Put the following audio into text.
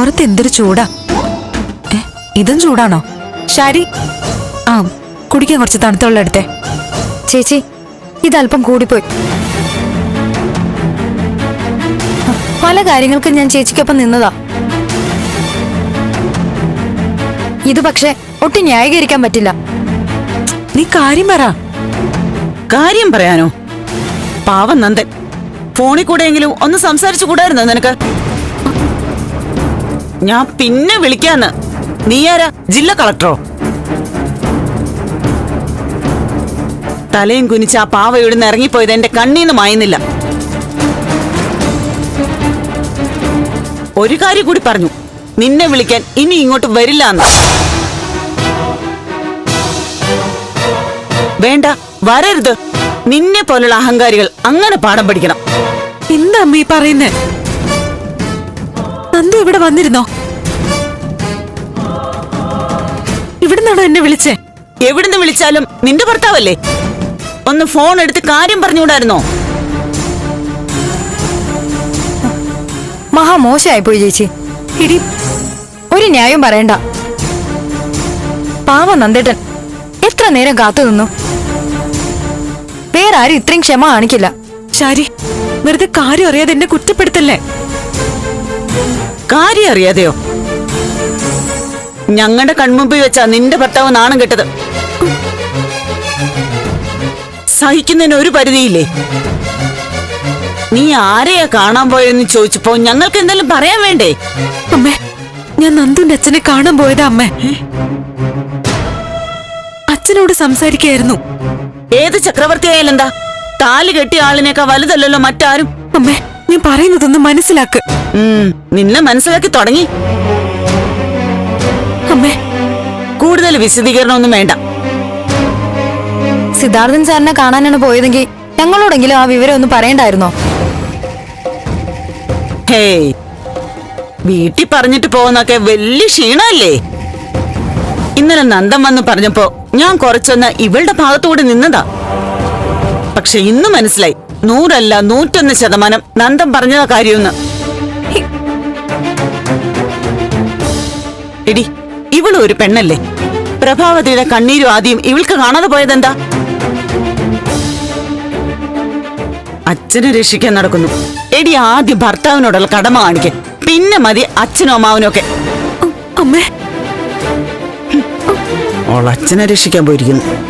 പുറത്ത് എന്തൊരു ചൂടാ. ഇതും ചൂടാണോ? ശാരി ആ കുടിക്കാൻ കുറച്ച് തണുത്തുള്ള എടുത്തേ. ചേച്ചി ഇതല്പം കൂടിപ്പോയി. പല കാര്യങ്ങൾക്കും ഞാൻ ചേച്ചിക്കൊപ്പം നിന്നതാ. ഇത് പക്ഷെ ഒട്ടും ന്യായീകരിക്കാൻ പറ്റില്ല. നീ കാര്യം പറ. കാര്യം പറയാനോ? പാവം നന്ദൻ. ഫോണിൽ കൂടെയെങ്കിലും ഒന്ന് സംസാരിച്ചു കൂടായിരുന്നോ നിനക്ക്? ഞാൻ പിന്നെ വിളിക്കാന്ന്. ആരാ? ജില്ല കളക്ടറോ? തലയും കുനിച്ച് ആ പാവ ഇവിടുന്ന് ഇറങ്ങിപ്പോയത് എന്റെ കണ്ണീന്ന് മായുന്നില്ല. ഒരു കാര്യം കൂടി പറഞ്ഞു. നിന്നെ വിളിക്കാൻ ഇനി ഇങ്ങോട്ട് വരില്ല എന്ന് വേണ്ട വരരുത്. നിന്നെ പോലുള്ള അഹങ്കാരികൾ അങ്ങനെ പാഠം പഠിക്കണം. എന്താ അമ്മ പറയുന്നേ? നന്ദു ഇവിടെ വന്നിരുന്നോ? ഇവിടുന്നാണോ എന്നെ വിളിച്ചേ? എവിടുന്ന് വിളിച്ചാലും നിന്റെ ഭർത്താവല്ലേ? ഒന്ന് ഫോൺ എടുത്ത് കാര്യം പറഞ്ഞുകൂടായിരുന്നോ? മഹാ മോശമായിപ്പോയി ചേച്ചി. ഇടി ഒരു ന്യായം പറയണ്ട. പാവ നന്ദേട്ടൻ എത്ര നേരം കാത്തു നിന്നു? വേറെ ആരും ഇത്രയും ക്ഷമ കാണിക്കില്ല. ശരി വെറുതെ കാര്യം അറിയാതെ എന്നെ കുറ്റപ്പെടുത്തല്ലേ? കാര്യം അറിയാതെയോ? ഞങ്ങളുടെ കൺമുമ്പിൽ വെച്ചാ നിന്റെ ഭർത്താവ് നാണം കെട്ടത്. സഹിക്കുന്നതിന് ഒരു പരിധിയില്ലേ? നീ ആരെയാ കാണാൻ പോയെന്ന് ചോദിച്ചപ്പോ ഞങ്ങൾക്ക് എന്തെങ്കിലും പറയാൻ വേണ്ടേ? അമ്മേ ഞാൻ നന്ദുന്റെ അച്ഛനെ കാണാൻ പോയതാ അമ്മ. അച്ഛനോട് സംസാരിക്കായിരുന്നു. ഏത് ചക്രവർത്തി ആയാലെന്താ താലി കെട്ടിയ ആളിനേക്കാ വലുതല്ലല്ലോ മറ്റാരും? അമ്മേ ഞാൻ പറയുന്നതൊന്ന് മനസ്സിലാക്ക്. നിന്നെ മനസ്സിലാക്കി തുടങ്ങി. അമ്മേ. കൂടുതൽ വിശദീകരണമൊന്നും വേണ്ട. സിദ്ധാർത്ഥൻ സാറിനെ കാണാനാണ് പോയതെങ്കിൽ ഞങ്ങളോടെങ്കിലും ആ വിവരം ഒന്ന് പറയണ്ടായിരുന്നോ? ഹേയ് വീട്ടിൽ പറഞ്ഞിട്ട് പോകുന്നൊക്കെ വലിയ ക്ഷീണല്ലേ ഇന്നലെ നന്ദം വന്ന് പറഞ്ഞപ്പോ ഞാൻ കുറച്ചൊന്ന് ഇവളുടെ ഭാഗത്തുകൂടി നിന്നതാ. പക്ഷെ ഇന്ന് മനസ്സിലായി നൂറല്ല നൂറ്റൊന്ന് ശതമാനം. നന്ദം പറഞ്ഞതാ കാര്യമെന്ന്. എടി ഇവളും ഒരു പെണ്ണല്ലേ? പ്രഭാവതിയുടെ കണ്ണീരും ആദ്യം ഇവൾക്ക് കാണാതെ പോയതെന്താ? അച്ഛനെ രക്ഷിക്കാൻ നടക്കുന്നു. എടി ആദ്യം ഭർത്താവിനോടുള്ള കടമ കാണിക്കാൻ പിന്നെ മതി അച്ഛനും അമ്മാവനും ഒക്കെ. അമ്മേ. ഓൾ അച്ഛനെ രക്ഷിക്കാൻ പോയിരിക്കുന്നു.